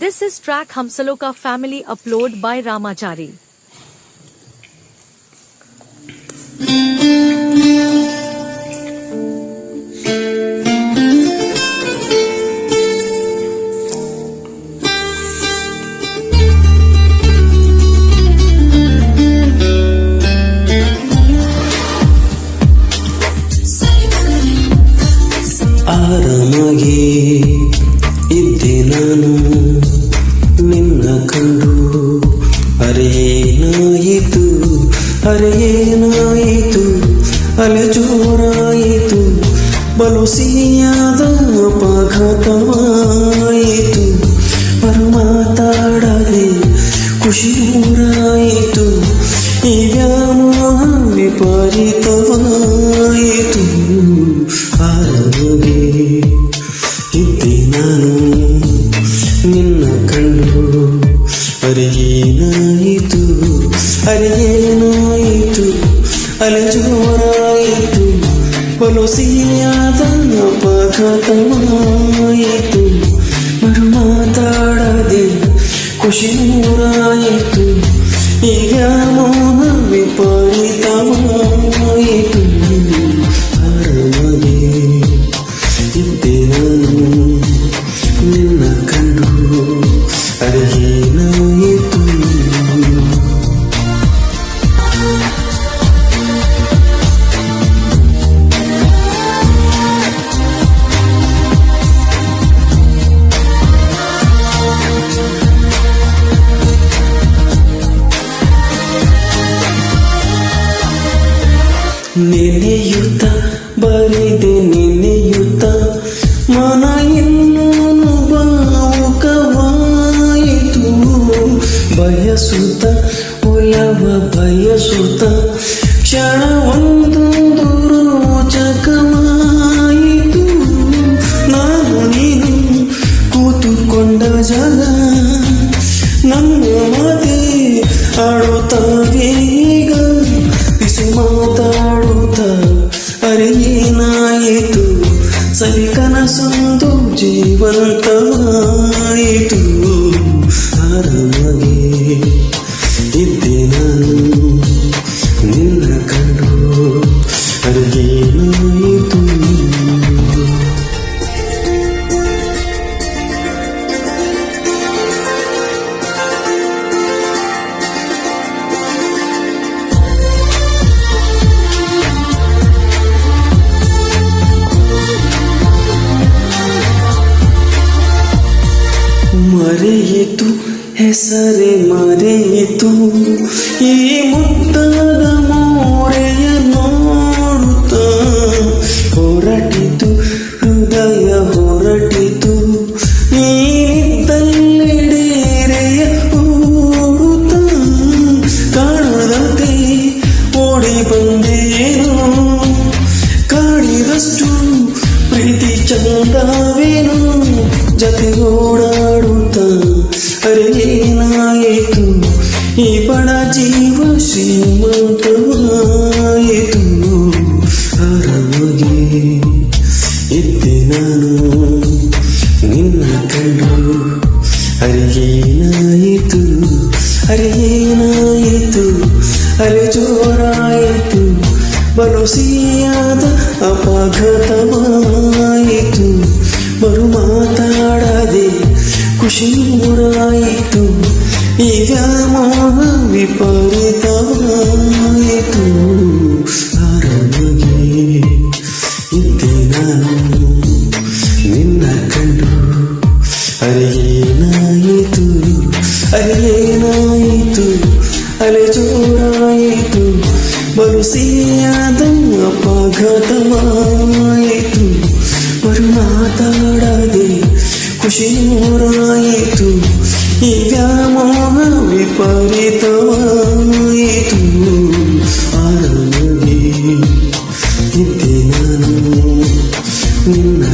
This is track Hamsaloka family upload by Ramachari. ಅಲೆ ಜೋರಾಯಿತು ಬಲು ಸಿಹಿಯಾದ ಅಪಘಾತವಾಯಿತು. ಪರಮಾತಾಡದೆ ಖುಷಿ ಊರಾಯಿತು, ಈ ವ್ಯಾಮೋಹ ವಿಪರೀತವಾಯಿತು ಆರೋಗ್ಯ ಇದ್ದೆ ನಾನು, ನಿನ್ನ ಕಂಡು ಅರೇನಾಯಿತು ಅರೇನಾಯಿತು ಅಲೆ ಜೋರಾಯಿತು. ಬಲು ಸಿಹಿಯಾದ ಅಪಘಾತವಾಯಿತು ಮರು ಮಾತಾಡದೆ ಖುಷಿ ನೂರಾಯಿತು ನೆನೆಯುತ್ತ ಬರೆದೆ ನೆನೆಯುತ್ತ ಮನ ಇನ್ನೂ ಭಾವುಕವಾಯಿತು ಬಯಸುತ್ತ ಒಲವ ಬಯಸುತ್ತ ಕ್ಷಣವೊಂದೊಂದು ಆರಾಮಾಗಿ ಇದ್ದೆ ನಾನು ನಿನ್ನ ಕಂಡು ಅರೆ ಏನಾಯಿತು ಮರೆಯಿತು. ಹೆಸರೇ ಮರೆಯಿತು. ಈ ಮುದ್ದಾದ ಮೋರೆಯ ನೋಡುತ್ತ ಹೊರಟಿತು, ಹೃದಯ ಹೊರಟಿತು. ನೀನಿದ್ದಲ್ಲೆಡೆರೆಯ ಓಡುತ್ತ ಕಾಣದಂತೆ ಓಡಿ ಬಂದೇನು? ಕಾಣಿದಷ್ಟು ಪ್ರೀತಿ ಚಂದವೇನು? ಜತೆ ಓಡಾಡುತ್ತ ಅರೆ ಈ ಬಡ ಜೀವ ಶ್ರೀಮಂತವಾಯಿತು ಆರಾಮಾಗಿ ಇದ್ದೆ ನಾನು. ನಿನ್ನ ಕಂಡು ಅರೆ ಏನಾಯಿತು? ಅರೆ ಏನಾಯಿತು? ಅರೆ ಜೋರಾಯಿತು. ಬಲು ಸಿಹಿಯಾದ ಅಪಘಾತವಾಯಿತು. ಬರು ಮಾತಾಡದೆ ಖುಷಿ ನೂರಾಯಿತು ಈ ವ್ಯಾಮೋಹ ವಿಪರೀತವಾಯಿತು ಆರಾಮಾಗಿ ಇದ್ದೆ ನಾನು. ನಿನ್ನ ಕಂಡು ಅರೆ ಏನಾಯಿತು? ಅಲೆ ಜೋರಾಯಿತು. ಬಲು ಅಪಘಾತವಾಯಿತು. ಬರು ಮಾತಾಡದೆ ಖುಷಿ ವ್ಯಾಮ You.